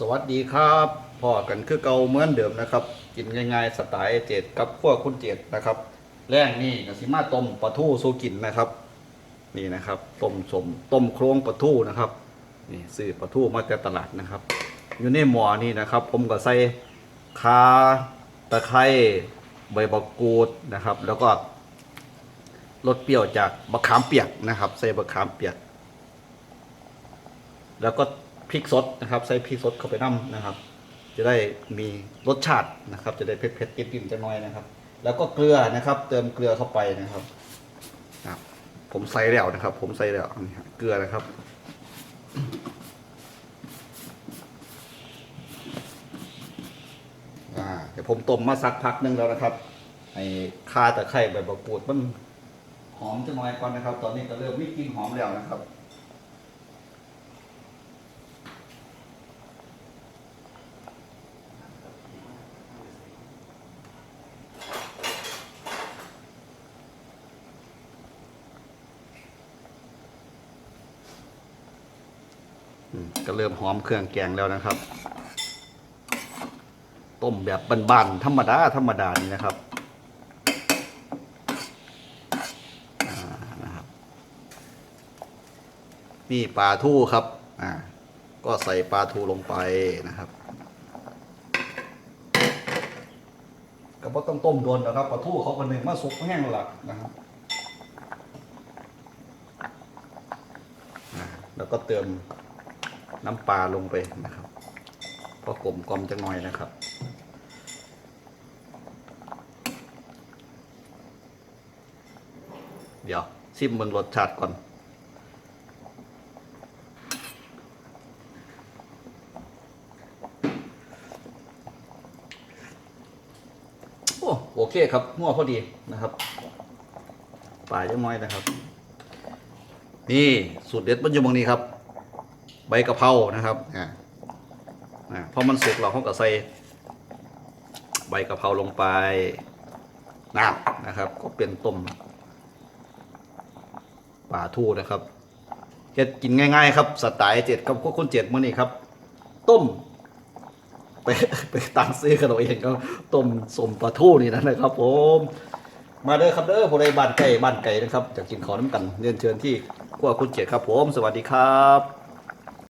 สวัสดีครับพ่อกันคือเก่าเหมือนเดิมนะครับ กินง่ายๆสไตล์เจ็ดกับพวกคุณเจ็ดนะครับแรงนี่กสิมาต้มปลาทูสูกินนะครับ นี่นะครับต้มสมต้มโครงปลาทูนะครับนี่ซื้อปลาทูมาจากตลาดนะครับ อยู่ในหม้อนี่นะครับ ผมก็ใส่คาตะไคร้ใบบักกูดนะครับ แล้วก็รสเปรี้ยวจากมะขามเปียกนะครับ ใส่มะขามเปียก แล้วก็ ริกสดนะครับ ใส่พริกสดเข้าไปน้ำนะครับ จะได้มีรสชาตินะครับ จะได้เผ็ดเผ็ดๆกินๆจะน้อยนะครับ แล้วก็เกลือนะครับ เติมเกลือเข้าไปนะครับครับผมใส่แล้วนะครับ ผมใส่แล้วเกลือนะครับเดี๋ยวผมต้มมาสักพักหนึงแล้วนะครับไอ้ข่าตะไคร้ใบมะกรูดมันหอมจะน้อยก่อนนะครับ ตอนนี้ก็เริ่มมีกลิ่นหอมแล้วนะครับ ก็เริ่มหอมเครื่องแกงแล้วนะครับ ต้มแบบบานๆธรรมดาธรรมดานี่นะครับนะครับนี่ปลาทูครับอ่าก็ใส่ปลาทูลงไปนะครับก็บ่ต้องต้มโดนนะครับปลาทูเขาคนหนึ่งมาสุกแห้งหลักนะครับแล้วก็เติม น้ำปลาลงไปนะครับพอกลมกลมจะหน่อยนะครับ เดี๋ยวชิมเบิ่งรสชาติก่อนโอ้โอเคครับมั่วพอดีนะครับปลาจะน้อยนะครับ นี่สูตรเด็ดมันอยู่ตรงนี้ครับ ใบกะเพรานะครับอ่าอ่าพอมันสุกเราเขาก็ใส่ใบกะเพราลงไปน้ำนะครับ ก็เป็นต้มปลาทูนะครับเฮ็ดกินง่ายๆ ครับสไตล์เจ็ดกับพวกคนเจ็ดมื้อนี้ครับ ต้มไปไปตั้งซื้อกันเอาเองก็ต้มสมปลาทูนี่นะครับ ผม มาเด้อครับเด้อผู้ใดบ้านไก่บ้านไก่นะครับจะกินขอน้ำกันเรียนเชิญที่ขั้วคุณเจ็ดครับ ผม สวัสดีครับ